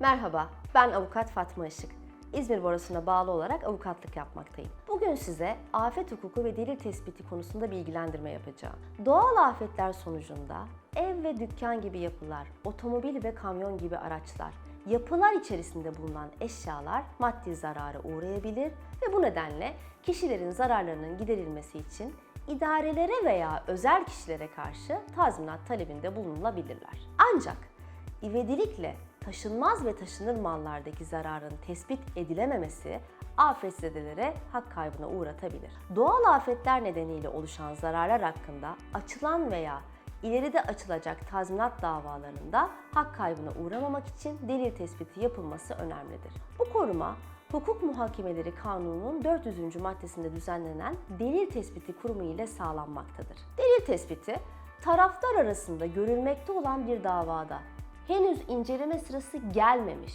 Merhaba, ben avukat Fatma Işık. İzmir Barosu'na bağlı olarak avukatlık yapmaktayım. Bugün size afet hukuku ve delil tespiti konusunda bilgilendirme yapacağım. Doğal afetler sonucunda ev ve dükkan gibi yapılar, otomobil ve kamyon gibi araçlar, yapılar içerisinde bulunan eşyalar maddi zarara uğrayabilir ve bu nedenle kişilerin zararlarının giderilmesi için idarelere veya özel kişilere karşı tazminat talebinde bulunulabilirler. Ancak ivedilikle taşınmaz ve taşınır mallardaki zararın tespit edilememesi afetzedelere hak kaybına uğratabilir. Doğal afetler nedeniyle oluşan zararlar hakkında açılan veya ileride açılacak tazminat davalarında hak kaybına uğramamak için delil tespiti yapılması önemlidir. Bu koruma Hukuk Muhakemeleri Kanunu'nun 400. maddesinde düzenlenen delil tespiti kurumu ile sağlanmaktadır. Delil tespiti, taraflar arasında görülmekte olan bir davada henüz inceleme sırası gelmemiş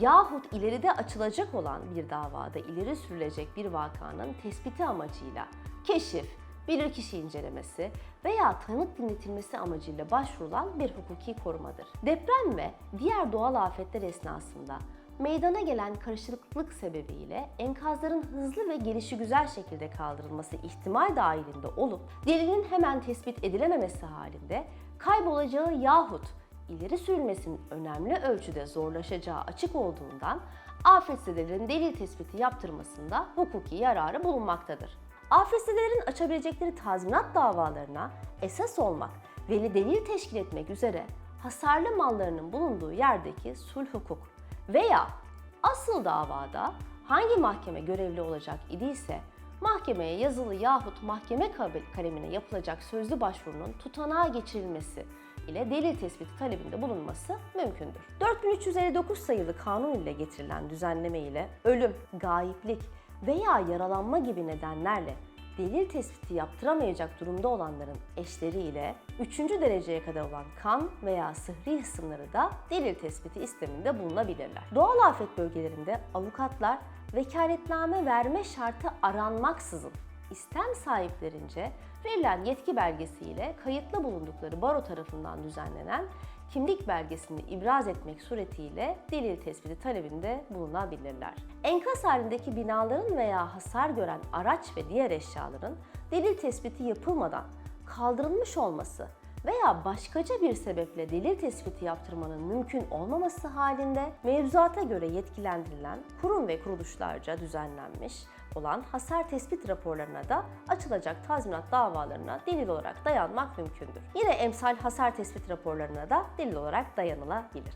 yahut ileride açılacak olan bir davada ileri sürülecek bir vakanın tespiti amacıyla keşif, bilirkişi incelemesi veya tanık dinletilmesi amacıyla başvurulan bir hukuki korumadır. Deprem ve diğer doğal afetler esnasında meydana gelen karışıklık sebebiyle enkazların hızlı ve gelişi güzel şekilde kaldırılması ihtimal dahilinde olup delilin hemen tespit edilememesi halinde kaybolacağı yahut ileri sürülmesinin önemli ölçüde zorlaşacağı açık olduğundan afetzedelerin delil tespiti yaptırmasında hukuki yararı bulunmaktadır. Afetzedelerin açabilecekleri tazminat davalarına esas olmak ve delil teşkil etmek üzere hasarlı mallarının bulunduğu yerdeki sulh hukuk veya asıl davada hangi mahkeme görevli olacak idiyse mahkemeye yazılı yahut mahkeme kalemine yapılacak sözlü başvurunun tutanağa geçirilmesi ile delil tespiti talebinde bulunması mümkündür. 4359 sayılı kanun ile getirilen düzenleme ile ölüm, gayiplik veya yaralanma gibi nedenlerle delil tespiti yaptıramayacak durumda olanların eşleriyle 3. dereceye kadar olan kan veya sıhhi hısımları da delil tespiti isteminde bulunabilirler. Doğal afet bölgelerinde avukatlar vekaletname verme şartı aranmaksızın istem sahiplerince verilen yetki belgesiyle kayıtlı bulundukları baro tarafından düzenlenen kimlik belgesini ibraz etmek suretiyle delil tespiti talebinde bulunabilirler. Enkaz halindeki binaların veya hasar gören araç ve diğer eşyaların delil tespiti yapılmadan kaldırılmış olması veya başkaca bir sebeple delil tespiti yaptırmanın mümkün olmaması halinde mevzuata göre yetkilendirilen kurum ve kuruluşlarca düzenlenmiş olan hasar tespit raporlarına da açılacak tazminat davalarına delil olarak dayanmak mümkündür. Yine emsal hasar tespit raporlarına da delil olarak dayanılabilir.